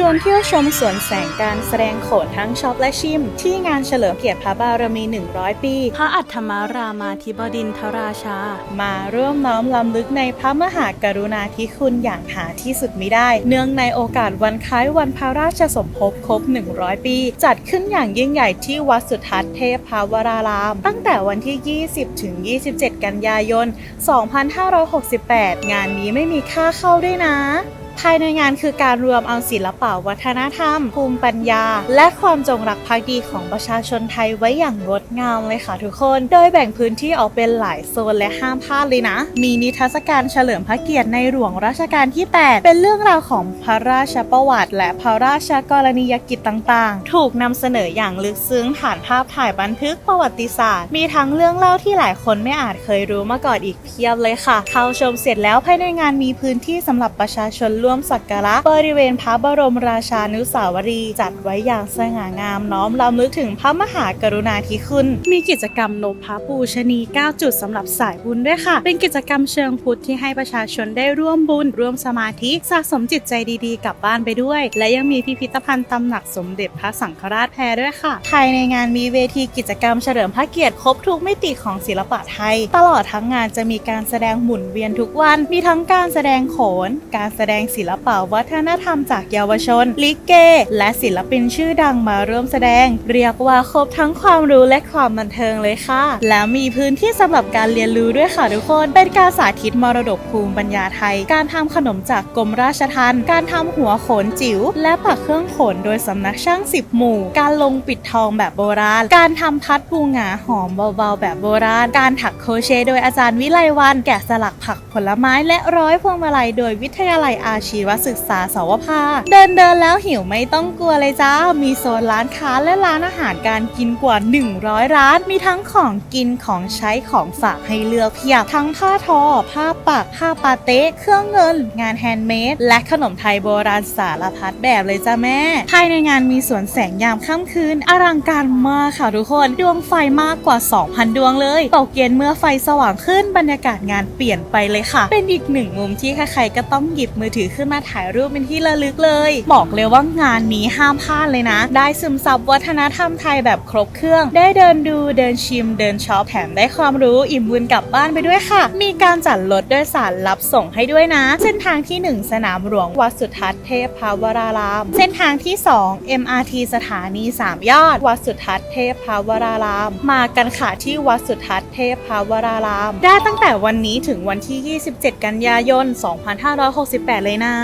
ชวนเที่ยวชมสวนแสงการแสดงโขนทั้งช็อปและชิม ที่งานเฉลิมเกียรติพระบารมี 100 ปี พระอัฏฐมารามาธิบดินทราชา มาร่วมน้อมลำลึกในพระมหากรุณาธิคุณอย่างหาที่สุดมิได้ เนื่องในโอกาสวันคล้ายวันพระราชสมภพครบ 100 ปี จัดขึ้นอย่างยิ่งใหญ่ที่วัดสุทัศน์เทพภาวราราม ตั้งแต่วันที่ 20 ถึง 27 กันยายน 2568 งานนี้ไม่มีค่าเข้าด้วยนะ ภายในงานคือการรวมเอาศิลปะวัฒนธรรม ภูมิปัญญา และความจงรักภักดีของประชาชนไทยไว้อย่างงดงามเลยค่ะทุกคน โดยแบ่งพื้นที่ออกเป็นหลายโซนและห้ามพลาดเลยนะ มีนิทรรศการเฉลิมพระเกียรติในหลวงรัชกาลที่ 8 เป็นเรื่องราวของพระราชประวัติ และพระราชกรณียกิจต่างๆ ถูกนำเสนออย่างลึกซึ้งผ่านภาพถ่ายบันทึกประวัติศาสตร์ มีทั้งเรื่องเล่าที่หลายคนไม่อาจเคยรู้มาก่อนอีกเพียบเลยค่ะ เข้าชมเสร็จแล้วภายในงานมีพื้นที่สำหรับประชาชนร่วมสักการะบริเวณพระบรมราชานุสาวรีย์จัดไว้อย่างสง่างามน้อมรำลึกถึงพระมหากรุณาธิคุณ มีกิจกรรมนพพระปูชนี 9 จุดสำหรับสายบุญด้วยค่ะ เป็นกิจกรรมเชิงพุทธที่ให้ประชาชนได้ร่วมบุญ ร่วมสมาธิสะสมจิตใจดีๆ กลับบ้านไปด้วย และยังมีพิพิธภัณฑ์ตำหนักสมเด็จพระสังฆราชแพรด้วยค่ะ ภายในงานมีเวทีกิจกรรมเฉลิมพระเกียรติครบทุกมิติของศิลปะไทย ตลอดทั้งงานจะมีการแสดงหมุนเวียนทุกวัน มีทั้งการแสดงโขน การแสดงศิลปะวัฒนธรรมจากเยาวชน ลิเก และศิลปินชื่อดังมาร่วมแสดง เรียกว่าครบทั้งความรู้และความบันเทิงเลยค่ะ และมีพื้นที่สำหรับการเรียนรู้ด้วยค่ะทุกคน เป็นการสาธิตมรดกภูมิปัญญาไทย การทำขนมจากกรมราชทัณฑ์การทำหัวโขนจิ๋วและปักเครื่องโขนโดยสำนักช่างสิบหมู่ การลงปิดทองแบบโบราณ การทำพัดปูงาหอมเบาๆ แบบโบราณ การถักโคเชโดยอาจารย์วิไลวัน แกะสลักผักผลไม้และร้อยพวงมาลัยโดยวิทยาลัยอาชีวศึกษาสวภาเดินเดินแล้วหิวไม่ต้องกลัวเลยจ้า มีโซนร้านค้าและร้านอาหารการกินกว่า 100 ร้าน มีทั้งของกินของใช้ของฝากให้เลือกเพียบ ทั้งผ้าทอ ผ้าปักผ้าปาเต๊ะเครื่องเงิน งานแฮนด์เมดและขนมไทยโบราณสารพัดแบบเลยจ้าแม่ ภายในงานมีสวนแสงยามค่ำคืน อลังการมากค่ะทุกคนดวงไฟมากกว่า 2,000 ดวงเลยตกเย็นเมื่อไฟสว่างขึ้นบรรยากาศงานเปลี่ยนไปเลยค่ะ เป็นอีกหนึ่งมุมที่ใครๆก็ต้องหยิบมือถือขึ้นมาถ่ายรูปเป็นที่ระลึกเลย บอกเลยว่างานนี้ห้ามพลาดเลยนะ ได้ซึมซับวัฒนธรรมไทยแบบครบเครื่อง ได้เดินดูเดินชิม เดินช็อปแถมได้ความรู้อิ่มบุญกลับบ้านไปด้วยค่ะ มีการจัดรถโดยสารรับส่งให้ด้วยนะ เส้นทางที่ 1 สนามหลวงวัดสุทัศน์เทพภาวราราม เส้นทางที่ 2 MRT สถานี 3 ยอด วัดสุทัศน์เทพภาวราราม มากันค่ะที่วัดสุทัศน์เทพภาวราราม ได้ตั้งแต่วันนี้ถึงวันที่ 27 กันยายน 2568 เลยนะนะ